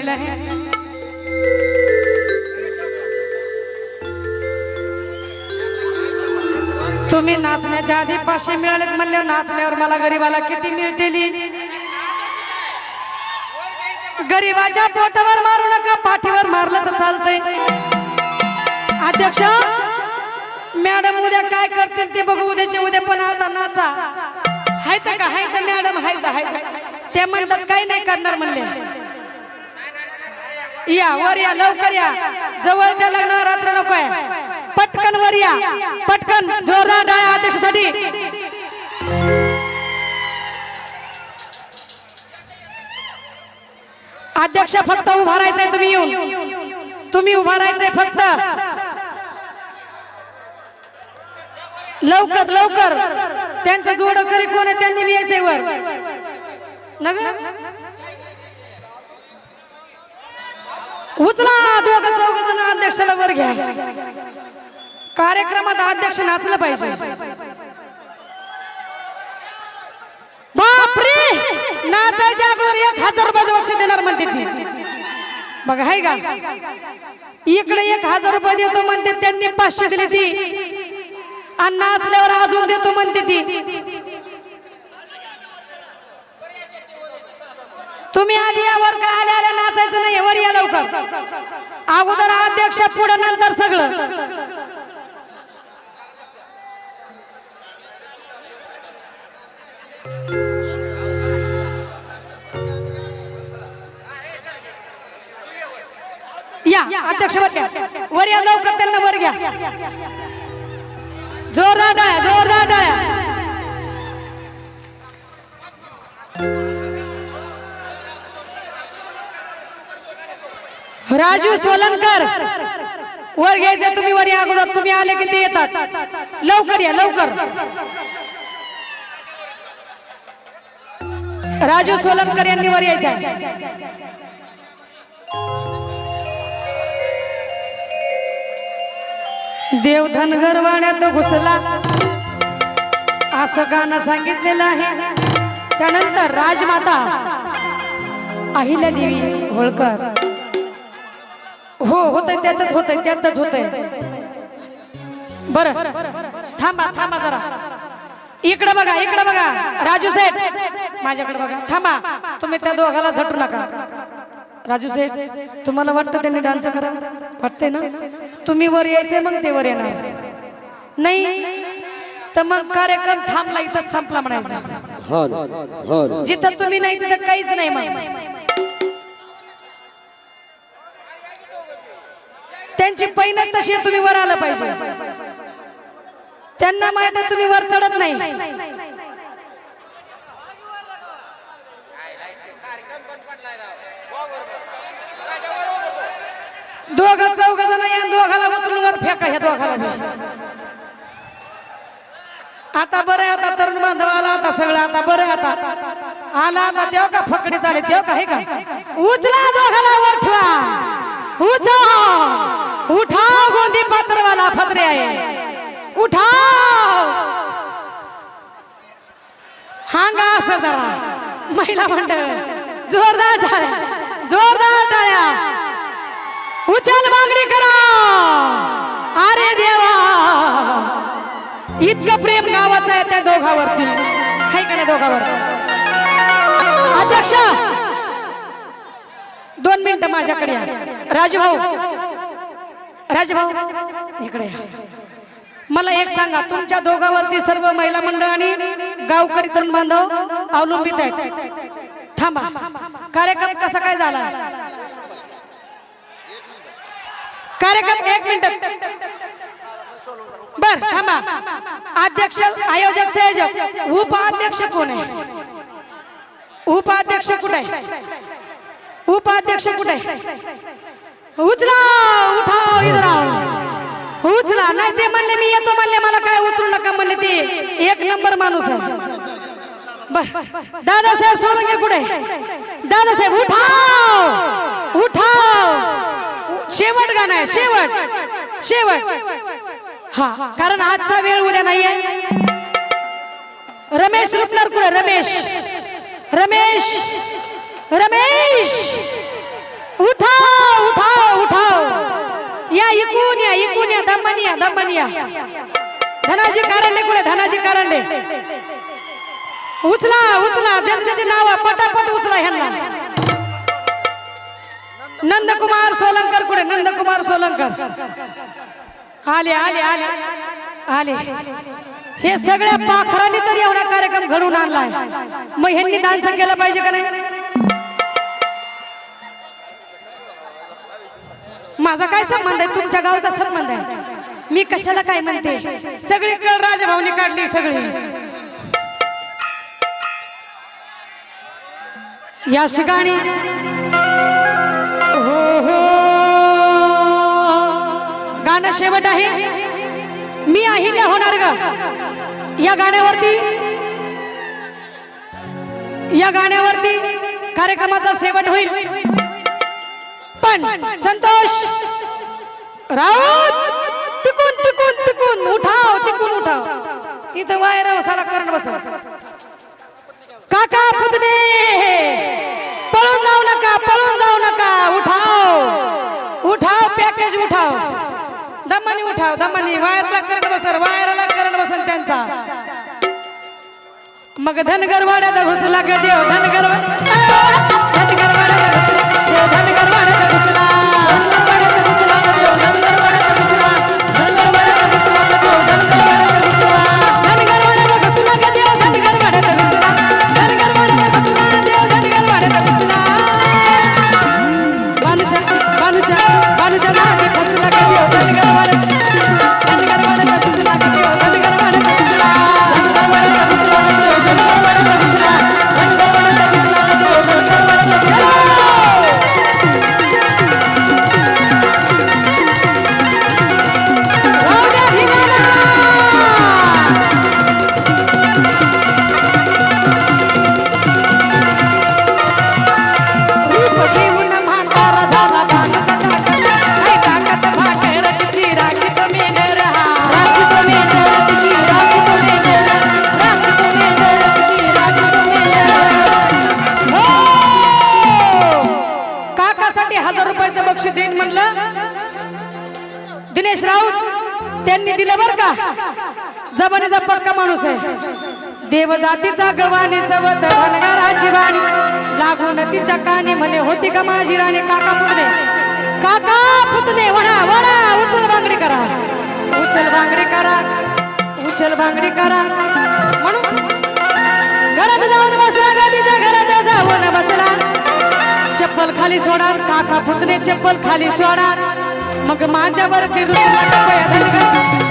झालेलं आहे. तुम्ही नाचण्याच्या आधी पाचशे मिळाले म्हणल्यावर नाचल्यावर मला गरीबाला किती मिळतील गरीबाच्या पोटावर मारू नका पाठीवर मारलं तर चालतंय. अध्यक्ष मॅडम उद्या काय करतील ते बघू उद्याचे उद्या पण आता नाचा. हायत का? हायत मॅडम हायत हायत. ते म्हणतात काही नाही करणार म्हणले. या वर या लवकर या. जवळच्या लग्न रात्र नको आहे. पटकन वर या. पटकन जोरदार डाया अध्यक्षासाठी. अध्यक्ष फक्त उभा राहायचंय तुम्ही येऊन. तुम्ही उभा राहायचंय फक्त. लवकर लवकर. त्यांचं जोड करी कोण आहे त्यांनी बी यायचंय वर. नग उचला दोघ चौघ जण अध्यक्षाला वर घ्या. कार्यक्रमात अध्यक्ष नाचलं पाहिजे. बापरे! नाचायच्या अगोदर एक हजार रुपयाचं बक्षीस देणार म्हणते ती. बघा हाय का? इकडे एक हजार रुपये देतो म्हणते त्यांनी पाचशे दिली ती. आणि नाचल्यावर अजून देतो म्हणते ती. तुम्ही आधी यावर का आल्या आल्या नाचायचं नाही वर या लवकर. अगोदर अध्यक्ष पुढे नंतर सगळं. या अध्यक्ष वर या. लवकर त्यांना वर घ्या. जोरदार डाया जोरदार डाया राजू सोलनकर वर घ्यायचं तुम्ही वर या अगोदर तुम्ही आले की ते येतात. लवकर या लवकर. राजू सोलनकर यांनी वर यायचं देव धनगर घुसला. असं गाणं सांगितलेलं आहे. त्यानंतर राजमाता अहिल्या देवी होळकर. हो होतंय त्यातच होतंय त्यातच होतंय. बर. थांबा थांबा जरा. इकडे बघा इकडे बघा. राजू सेठ माझ्याकडे बघा. थांबा. तुम्ही त्या दोघाला झटू नका. राजू सेठ तुम्हाला वाटतं त्यांनी डान्स करा वाटतंय ना? तुम्ही वर यायचे मग ते वर येणार. नाही. तर मग कार्यक्रम थांबला इथं संपला म्हणायचा. हा हा जिथं तुम्ही नाही तिथं काहीच नाही मग. त्यांची पैनत तशी तुम्ही वर आलं पाहिजे. त्यांना माहीत आहे तुम्ही वर चढत नाही. दोघं चौघ जण या दोघाला उचलून वर फेका ह्या दोघाला आता बरं आहे आता तरुण बांधव आला आता सगळं आता बरं आहे आता. आला आता तेव्हा का फकडी चालेल तेव्हा का हे का? उचला दोघाला वर ठेवा. उचला. उठा गोंदी पात्रवाला फत्रे आहे. उठा. हांगा असं जरा. महिला मंडळ जोरदार टाळ्या जोरदार टाळ्या. उचल मागणी करा. अरे देवा. इतकं प्रेम गावाचं आहे त्या दोघावरती. काही का नाही दोघावर? अध्यक्ष दोन मिनिटं माझ्याकडे राजभाऊ राजभाऊ इकडे मला एक सांगा तुमच्या दोघावरती सर्व महिला मंडळ आणि गावकरी तरुण बांधव अवलंबित आहेत. थांबा कार्यक्रम कसा काय झाला? कार्यक्रम एक मिनिट. बर थांबा. अध्यक्ष आयोजक संयोजक उपाध्यक्ष कोण आहे? उपाध्यक्ष कुठे उपाध्यक्ष कुठे उचला उचला नाही ते म्हणले मी येतो म्हणले मला काय उचलू नका म्हणले ते. एक नंबर माणूस आहे. बर. दादासाहेब सोलंके कुठे दादासाहेब उठाव. उठाव. शेवट गाणं आहे शेवट. शेवट. हा कारण आजचा वेळ उद्या नाहीये. रमेश रुपणार कुठे रमेश. रमेश. रमेश. उठाव. या या इकून या या या धनाजी कारंडे कुठे? धनाजी कारंडे. उचला उचला. ज्याचे नाव पटापट उचला ह्यांना. नंदकुमार सोलंकर कुठे? नंदकुमार सोलंकर. आले आले आले. आले. हे सगळ्या पाखरांनी तर एवढा कार्यक्रम घडवून आणलाय. मग ह्यांनी डान्स केला पाहिजे का नाही? माझा काय संबंध आहे? तुमच्या गावचा संबंध आहे. मी कशाला काय म्हणते? सगळी कळ राजभावनी काढली सगळी. या ठिकाणी हो हो. गाणं शेवट आहे. मी अहिल्या होणार ग. या गाण्यावरती. या गाण्यावरती कार्यक्रमाचा शेवट होईल. पण संतोष राऊत तिकून तिकून तिकून उठाव तिकून उठाव. इथं वायराव सारा करण बस. काका पुतणे पळून जाऊ नका पळून जाऊ नका. उठाव. उठाव पॅकेज उठाव. दमानी उठाव दमानी. वायरला करण बसर वायरला करण बसन त्यांचा. मग धनगरवाड्यात घुसला ग देव? धनगर लक्ष देईन म्हणलं? दिनेश राऊत त्यांनी दिलं बर का? जबानीचा पक्का माणूस आहे. देव जातीचा गवानी सवत भनगाराची वाणी लागून तिच्या कानी म्हणे होती का माझी राणी? काका पुतणे. काका पुतणे वडा वडा उचल बांगडी करा. उचल बांगडी करा उचल बांगडी करा. म्हणून घरात जाऊन बसला गादीच्या घरात जाऊन बसला. चप्पल खाली सोडा काका पुतणे चप्पल खाली सोडा मग माझ्यावरती रुसला टपया